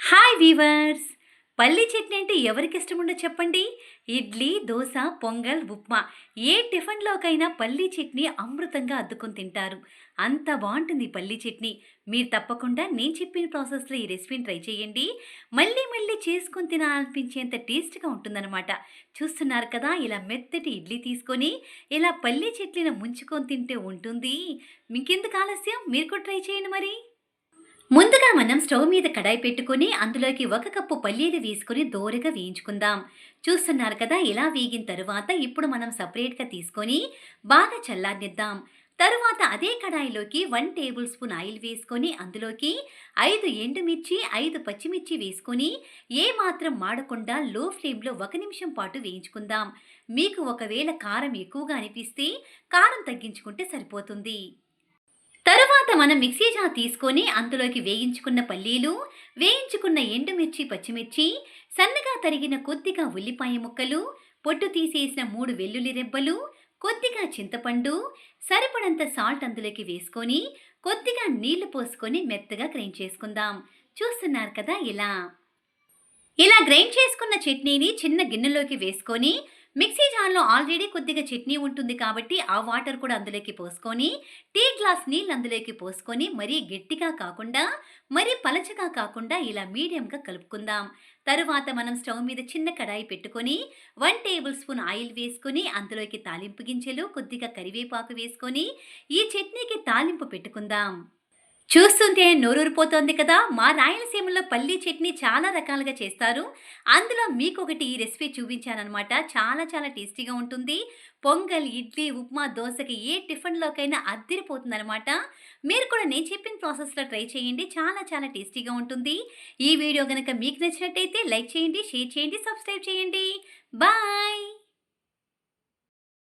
Hi weavers! పల్లి చట్నీ అంటే ఎవరికి ఇష్టం ఉండదు చెప్పండి? ఇడ్లీ దోశ పొంగల్ ఉప్మా ఏ టిఫిన్లోకైనా పల్లి చట్నీ అమృతంగా అద్దుకొని తింటారు. అంత బాగుంటుంది పల్లి చట్నీ. మీరు తప్పకుండా నేను చెప్పిన ప్రాసెస్లో ఈ రెసిపీని ట్రై చేయండి. మళ్ళీ మళ్ళీ చేసుకొని తినాలనిపించేంత టేస్ట్గా ఉంటుందన్నమాట. చూస్తున్నారు కదా ఇలా మెత్తటి ఇడ్లీ తీసుకొని ఇలా పల్లి చట్నీని ముంచుకొని తింటే ఉంటుంది. మీకెందుకు ఆలస్యం? మీరు కూడా ట్రై చేయండి మరి. ముందుగా మనం స్టవ్ మీద కడాయి పెట్టుకొని అందులోకి ఒక కప్పు పల్లీలు వేసుకొని దోరగా వేయించుకుందాం. చూస్తున్నారు కదా ఇలా వేగిన తరువాత ఇప్పుడు మనం సపరేట్గా తీసుకొని బాగా చల్లారిద్దాం తరువాత అదే కడాయిలోకి వన్ టేబుల్ స్పూన్ ఆయిల్ వేసుకొని అందులోకి ఐదు ఎండుమిర్చి ఐదు పచ్చిమిర్చి వేసుకొని ఏ మాత్రం మాడకుండా లో ఫ్లేమ్లో ఒక నిమిషం పాటు వేయించుకుందాం. మీకు ఒకవేళ కారం ఎక్కువగా అనిపిస్తే కారం తగ్గించుకుంటే సరిపోతుంది. తర్వాత మనం మిక్సీ జార్ తీసుకొని అందులోకి వేయించుకున్న పల్లీలు వేయించుకున్న ఎండుమిర్చి పచ్చిమిర్చి సన్నగా తరిగిన కొద్దిగా ఉల్లిపాయ ముక్కలు పొట్టు తీసేసిన మూడు వెల్లుల్లి రెబ్బలు కొద్దిగా చింతపండు సరిపడంత సాల్ట్ అందులోకి వేసుకొని కొద్దిగా నీళ్ళు పోసుకొని మెత్తగా గ్రైండ్ చేసుకుందాం. చూస్తున్నారు కదా ఇలా. ఇలా గ్రైండ్ చేసుకున్న చట్నీని చిన్న గిన్నెలోకి వేసుకొని మిక్సీ జార్లో ఆల్రెడీ కొద్దిగా చట్నీ ఉంటుంది కాబట్టి ఆ వాటర్ కూడా అందులోకి పోసుకొని టీ గ్లాస్ నీళ్ళు అందులోకి పోసుకొని మరీ గట్టిగా కాకుండా మరీ పలచగా కాకుండా ఇలా మీడియంగా కలుపుకుందాం. తరువాత మనం స్టవ్ మీద చిన్న కడాయి పెట్టుకొని వన్ టేబుల్ స్పూన్ ఆయిల్ వేసుకొని అందులోకి తాలింపు గింజలు కొద్దిగా కరివేపాకు వేసుకొని ఈ చట్నీకి తాలింపు పెట్టుకుందాం. చూస్తుంటే నోరూరిపోతోంది కదా. మా రాయలసీమలో పల్లీ చట్నీ చాలా రకాలుగా చేస్తారు. అందులో మీకు ఒకటి ఈ రెసిపీ చూపించానమాట చాలా చాలా టేస్టీగా ఉంటుంది. పొంగల్ ఇడ్లీ ఉప్మా దోశకి ఏ టిఫిన్లోకైనా అద్దరిపోతుందనమాట మీరు కూడా నేను చెప్పిన ప్రాసెస్లో ట్రై చేయండి. చాలా చాలా టేస్టీగా ఉంటుంది. ఈ వీడియో కనుక మీకు నచ్చినట్టయితే లైక్ చేయండి షేర్ చేయండి సబ్స్క్రైబ్ చేయండి. బాయ్!